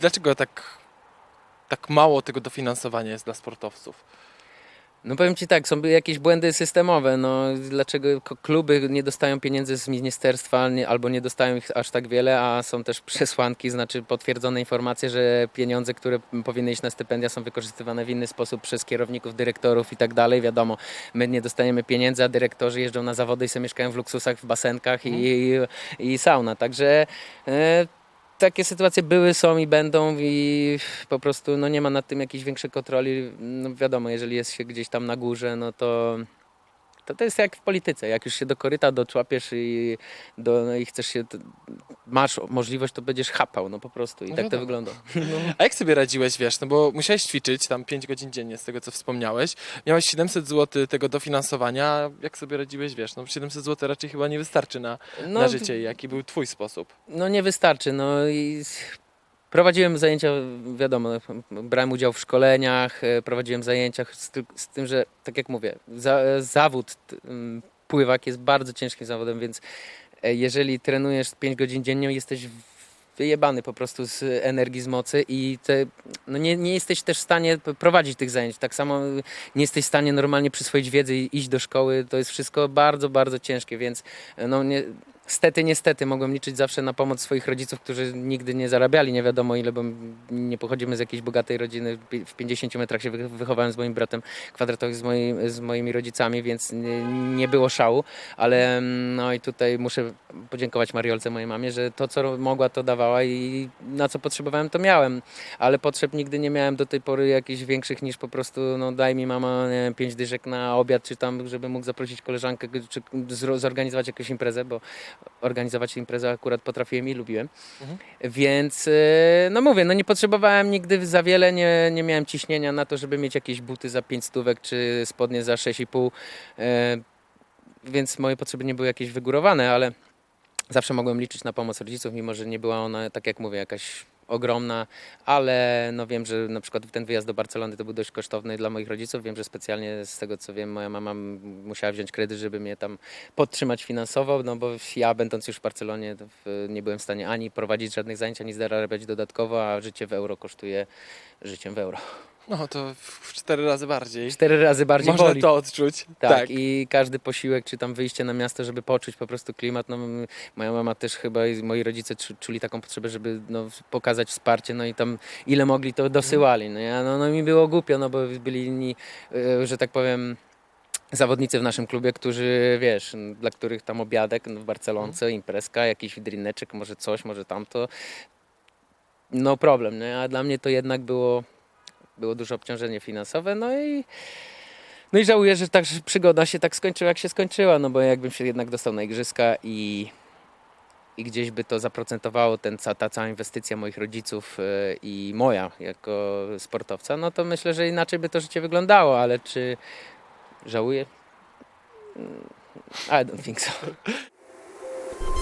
Dlaczego tak, tak mało tego dofinansowania jest dla sportowców? No powiem Ci tak, są jakieś błędy systemowe. No, dlaczego kluby nie dostają pieniędzy z ministerstwa nie, albo nie dostają ich aż tak wiele, a są też przesłanki, znaczy potwierdzone informacje, że pieniądze, które powinny iść na stypendia są wykorzystywane w inny sposób przez kierowników, dyrektorów i tak dalej. Wiadomo, my nie dostajemy pieniędzy, a dyrektorzy jeżdżą na zawody i sobie mieszkają w luksusach, w basenkach i, i, i sauna. Także e, takie sytuacje były, są i będą i po prostu no, nie ma nad tym jakiejś większej kontroli. No, wiadomo, jeżeli jest się gdzieś tam na górze, no to, to to jest jak w polityce. Jak już się do koryta doczłapiesz i, do, no, i chcesz się, masz możliwość, to będziesz chapał, no po prostu. I No tak to wygląda. A jak sobie radziłeś, wiesz, no bo musiałeś ćwiczyć tam 5 godzin dziennie z tego, co wspomniałeś. Miałeś 700 zł tego dofinansowania. Jak sobie radziłeś, wiesz, no 700 zł raczej chyba nie wystarczy na, No, na życie. Jaki był twój sposób? No nie wystarczy. No i prowadziłem zajęcia, wiadomo, brałem udział w szkoleniach, e, prowadziłem zajęcia z, ty- z tym, że tak jak mówię, za, zawód pływak jest bardzo ciężkim zawodem, więc e, jeżeli trenujesz 5 godzin dziennie, jesteś wyjebany po prostu z energii, z mocy i te, no nie, nie jesteś też w stanie prowadzić tych zajęć. Tak samo nie jesteś w stanie normalnie przyswoić wiedzy i iść do szkoły. To jest wszystko bardzo, bardzo ciężkie, więc e, no nie, Stety, niestety mogłem liczyć zawsze na pomoc swoich rodziców, którzy nigdy nie zarabiali, nie wiadomo ile, bo nie pochodzimy z jakiejś bogatej rodziny. W 50 metrach się wy- wychowałem z moim bratem kwadratowych, z, moi, z moimi rodzicami, więc nie, nie było szału, ale mm, no i tutaj muszę podziękować Mariolce, mojej mamie, że to co mogła to dawała i na co potrzebowałem to miałem, ale potrzeb nigdy nie miałem do tej pory jakichś większych niż po prostu no daj mi mama wiem, pięć dyszek na obiad, czy tam, żeby mógł zaprosić koleżankę, czy zorganizować jakąś imprezę, bo organizować imprezę akurat potrafiłem i lubiłem. Mhm. Więc e, no mówię, no nie potrzebowałem nigdy za wiele, nie, nie miałem ciśnienia na to, żeby mieć jakieś buty za 5 stówek czy spodnie za 6,5. E, więc moje potrzeby nie były jakieś wygórowane, ale zawsze mogłem liczyć na pomoc rodziców, mimo że nie była ona, tak jak mówię, jakaś ogromna, ale no wiem, że na przykład ten wyjazd do Barcelony to był dość kosztowny dla moich rodziców. Wiem, że specjalnie z tego co wiem, moja mama musiała wziąć kredyt, żeby mnie tam podtrzymać finansowo, no bo ja będąc już w Barcelonie nie byłem w stanie ani prowadzić żadnych zajęć, ani zarabiać dodatkowo, a życie w euro kosztuje życiem w euro. No to w 4 razy bardziej. Cztery razy bardziej Można boli. to odczuć. Tak, i każdy posiłek, czy tam wyjście na miasto, żeby poczuć po prostu klimat. No, m- moja mama też chyba i moi rodzice czu- czuli taką potrzebę, żeby no, pokazać wsparcie, no i tam ile mogli to dosyłali. No, ja, no, no mi było głupio, no bo byli inni, e, że tak powiem, zawodnicy w naszym klubie, którzy, wiesz, n- dla których tam obiadek no, w Barcelonce, imprezka, jakiś widrineczek, może coś, może tamto. No problem, nie? a dla mnie to jednak było, było duże obciążenie finansowe, no i no i żałuję, że że przygoda się tak skończyła, jak się skończyła, no bo jakbym się jednak dostał na igrzyska i, i gdzieś by to zaprocentowało ten, ta cała inwestycja moich rodziców e, i moja jako sportowca, no to myślę, że inaczej by to życie wyglądało, ale czy żałuję? Mm, I don't think so.